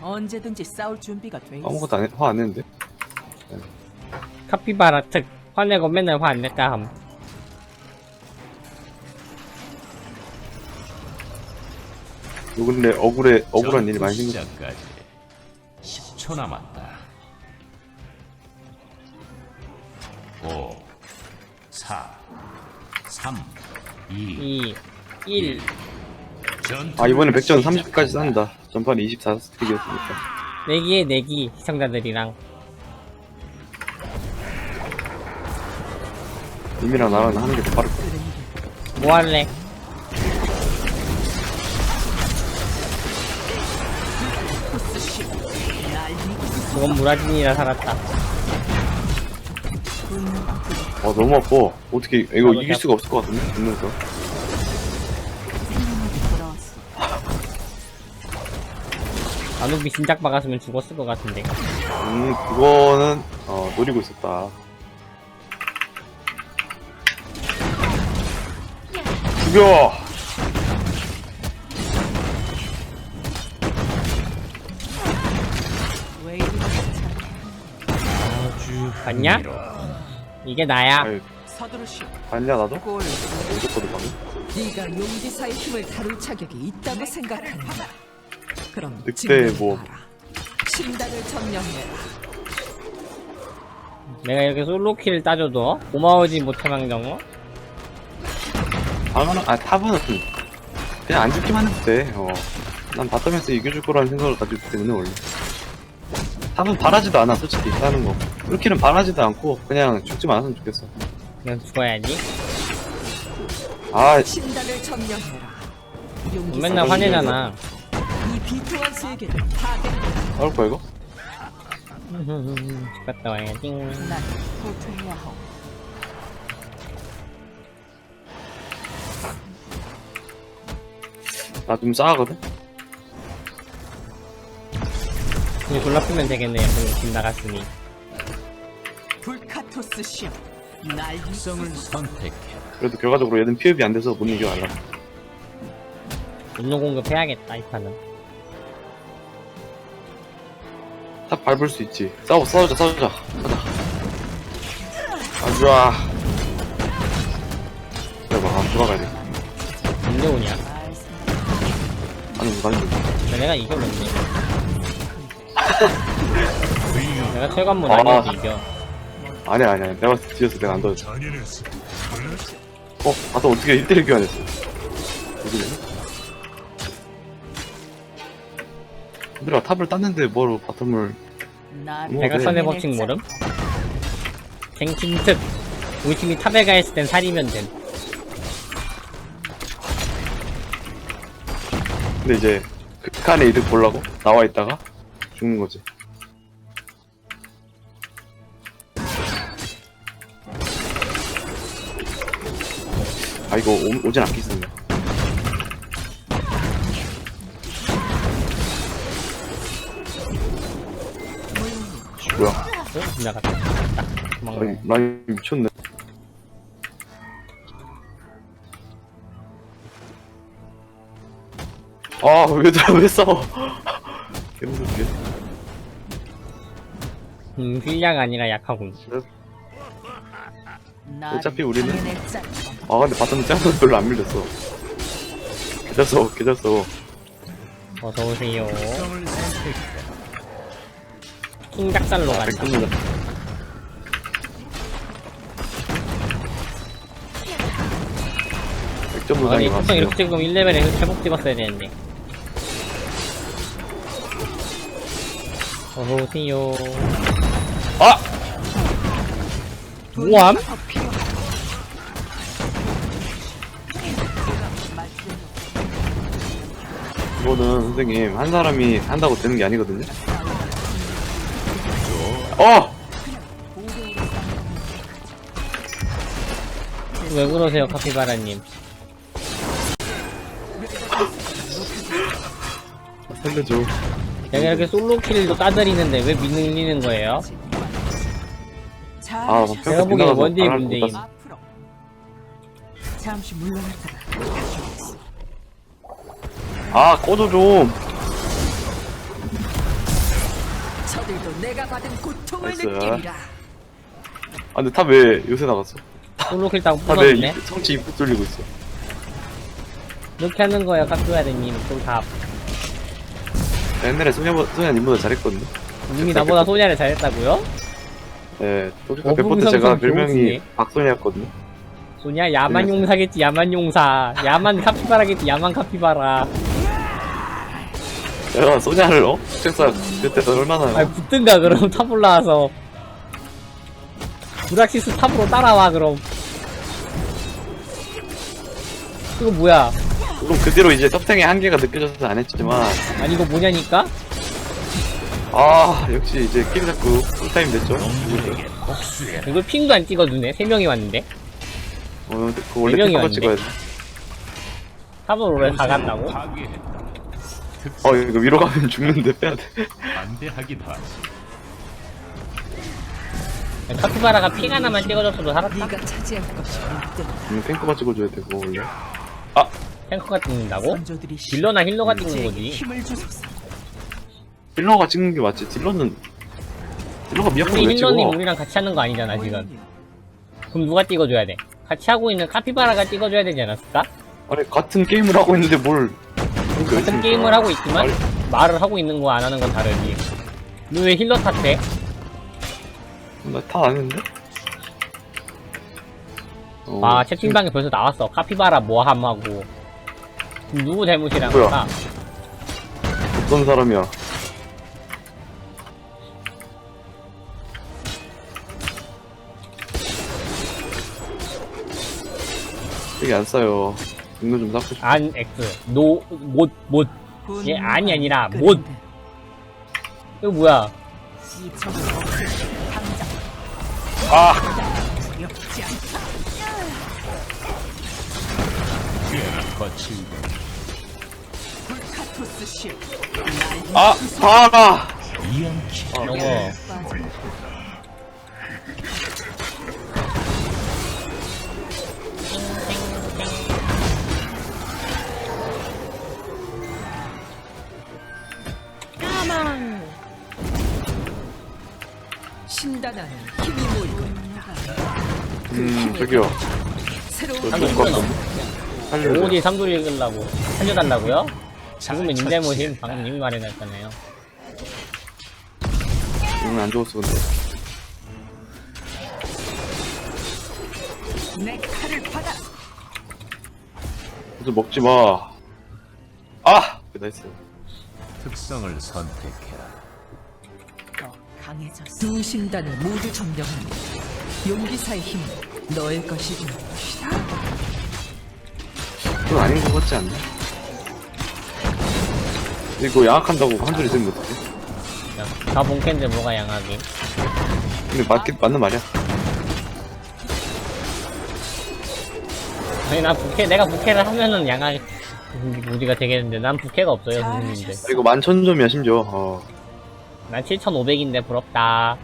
언제든지 싸울 준비가 돼 있어. 아무것도 안, 화안 했는데? 카피바라 특 화내고 맨날 화안 낼까 함요 근데 억울해, 억울한 일이 많이 생겼어. 시작까지 10초 남았다. 5, 4, 3, 2, 2 1 전투 아, 이번에 백전 30까지 쌓는다. 전판에 24스틱이었으니까. 내기에 내기 시청자들이랑 님이랑 나랑 하는 게 더 빠를 거야. 뭐 할래? 그건 무라진이라 살았다 아, 너무 아파. 어떻게, 이거 나도 이길 잡- 수가 없을 것 같은데? 죽는 거. 아누비 진작 박았으면 죽었을 것 같은데 음, 그거는, 어, 노리고 있었다. 죽여! 왜 이리 봤냐? 이게 나야 아유, 서두르시오. 봤냐, 나도? 꼴. 어디거든, 방금? 네가 용기사의 힘을 다룰 자격이 있다고 생각하느냐? 그럼 늑대 지금 뭐- 봐라. 신단을 점령해라. 내가 이렇게 솔로킬을 따줘도 고마워지 못한 경우 방은, 아, 탑은 그냥 안 죽기만 해도 돼. 어. 난 바텀에서 이겨줄 거라는 생각을 가지고 있기 때문에, 원래. 탑은 바라지도 않아, 솔직히, 하는 거. 그렇게는 바라지도 않고, 그냥 죽지 말았으면 좋겠어. 그냥 죽어야지 아, 신단을 점령해라. 맨날 화내잖아 이 세계를 파괴. 거야, 이거? 죽었다 와야지 난 도태해야 하오. 나 좀 싸하거든? 이제 졸라 쓰면 되겠네요 집 나갔으니 불카토스 시험. 날 특성을 선택해라. 그래도 결과적으로 얘는 피업이 안 돼서 못 이겨, 알아. 분노 공급해야겠다 이 판은 탑 밟을 수 있지. 싸워, 싸우자, 싸우자. 가자. 아, 좋아. 그래 봐, 아, 돌아가야 돼. 언제 오냐 아니, 뭐, 아니, 뭐. 내가 이겨줬네 내가 철관문 아. 아니어도 이겨 아니야, 아니야. 내가 뒤에서 내가 안 도와줘. 어, 아까 어떻게 1대1 교환했어? 어디네? 얘들아, 탑을 땄는데 뭐로 바텀을. 내가 네. 선의 법칙 모름? 갱신특 우심이 탑에 가 있을 땐 살이면 됨 근데 이제, 극한의 이득 보려고 나와 있다가 죽는 거지. 아, 이거 오, 오진 않겠습니다. 뭐야? 어? 지나갔다 딱 아니, 도망가 라인 미쳤네. 아, 왜들아, 왜 싸워? 개무섭게. 음 휘량 아니라 약하군 어차피 우리는-. 아, 근데 바텀 짱도 별로 안 밀렸어. 괜찮어, 괜찮어. 어서오세요 특성을 선택해라. 킹작살로 간다. 백점 아니 보통 왔어요. 이렇게 찍으면 1레벨에 회복 찍었어야 되는데 어서오세요 아! 뭐함? 이거는 선생님, 한 사람이 한다고 되는 게 아니거든요? 왜 그러세요 카피바라님 살려줘. 내가 이렇게 솔로킬도 따드리는데 왜 밀리는 거예요? 잘 아. 제가 보기엔 원딜 문제임. 잠시 물러났다가. 아, 꺼져 좀. 저들도 내가 받은 고통을 나이스. 느끼리라. 아 근데 탑 왜 요새 나갔어? 솔로킬 따고 탑왜 부서졌네 성치 입구 뚫리고 있어? 이렇게 하는 거야 깍두야대님 쫄탑 옛날에 소녀 소녀 님보다 잘했거든요. 님이 나보다 소냐를 잘했다고요? 네, 소주카 어, 백포트 풍성성 제가. 별명이 박소녀였거든요. 소냐 야만 용사겠지 야만 용사 야만 카피바라겠지 야만 카피바라 내가 소녀를 어? 책사 그때 얼마나 아니 붙든가 그럼 탑 올라와서 브락시스 탑으로 따라와 그럼 이거 뭐야 물론 그대로 이제 섭생의 한계가 느껴져서 안 했지만 아니 이거 뭐냐니까? 아 역시 이제 게임 자꾸 풀타임 됐죠. 이걸 핑도 안 찍어주네 3명이 왔는데 어, 그 원래 네 명이 탑을 왔는데? 찍어야 돼. 탑으로 왜다 간다고? 어 이거 위로 가면 죽는데 빼야 돼. 카피바라가 핑 하나만 찍어줬어도 살았다? 네가 차지할 것이 없든 음, 탱커가 찍어줘야 되고 원래. 탱커가 찍는다고? 딜러나 힐러가 찍는 거지. 딜러가 찍는 게 맞지. 딜러는 딜러가 왜 찍어? 힐러님 우리랑 같이 하는 거 아니잖아 지금 그럼 누가 찍어줘야 돼? 같이 하고 있는 카피바라가 찍어줘야 되지 않았을까? 아니 같은 게임을 하고 있는데 뭘? 같은? 게임을 하고 있지만 아니, 말을 하고 있는 거 안 하는 건 다르지 너 왜 힐러 탓해? 나다 아는데. 어, 아 채팅방에 벌써 나왔어 카피바라 뭐함 하고 그럼 누구 잘못이란 뭐야? 거야? 어떤 사람이야? 되게 안 싸요. 이거 좀 닦고 싶어. 안 X 노못 못 얘 아니 아니라 못 이거 뭐야 아! 거칠 아! 봐라! 이연키 저거 신단하는 힘이 모이고 음, 저기요. 새로운. 살려줘. 오지 삼돌이 읽으려고 살려달라고요? 죽으면 님 잘못임 방금 님이 말해놨잖아요 이건 안 좋았어, 근데. 내 칼을 받아. 그래서 먹지 마. 아! 나이스. 특성을 선택해라. 더 강해졌어. 두 신단을 모두 점령하니 용기사의 힘은 너의 것이 될 것이다. 그건 아닌 것 같지 않나? 이거 양악한다고 한 줄이 어떡해? 야, 다 본캔데 뭐가 양하게 근데 맞긴, 맞는 말이야. 아니 나 부캐 내가 부캐를 하면은 양하게 우리가 되겠는데 난 부캐가 없어요 선생님들 아, 이거 만천 점이야, 심지어. 어. 난 7500인데 부럽다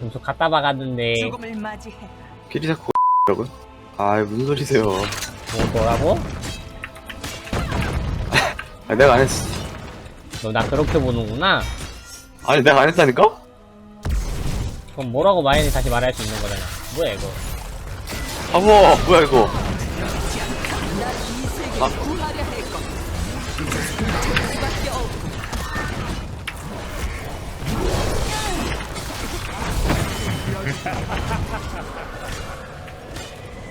점수 갖다 박았는데 죽음을 맞이해. 키리사코 라고요? 아, 무슨 소리세요. 뭐, 뭐라고? 아, 내가 안 했어. 너 나 그렇게 보는구나 아니, 내가 안 했다니까? 그럼 뭐라고 말했니 다시 말할 수 있는 거잖아 뭐야 이거 바보! 뭐야, 이거. 없고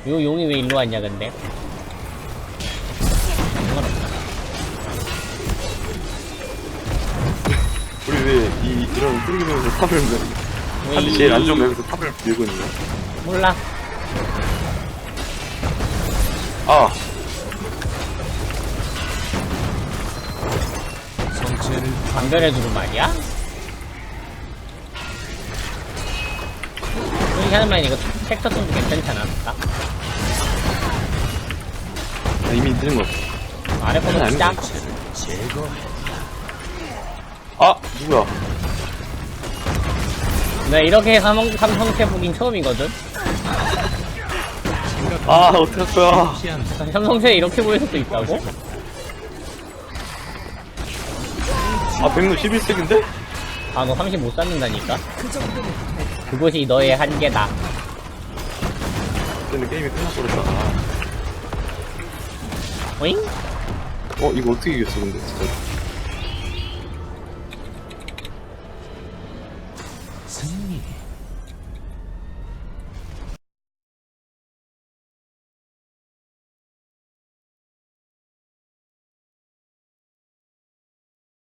요 용이 왜 일로 왔냐 근데 쓰레기면서 탑을, 밀- 탑이 제일 안 좋은 맵에서 탑을 밀고 있는 거야? 몰라 아! 감별해주고 말이야? 이렇게 하는 말이 이거 텍스처 톤도 괜찮지 않았을까? 나 이미 거 같아. 아래 거는 아니, 시작 제거. 아! 누구야? 나 이렇게 삼성, 삼성체 보긴 처음이거든? 아, 어떡할 거야. 삼성체 이렇게 보일 수도 있다고? 아, 백로 11색인데? 아, 너 30 못 쌓는다니까? 그. 그것이 너의 한계다. 그때는 게임이 끝나버렸잖아. 오잉? 어, 이거 어떻게 이겼어, 근데, 진짜.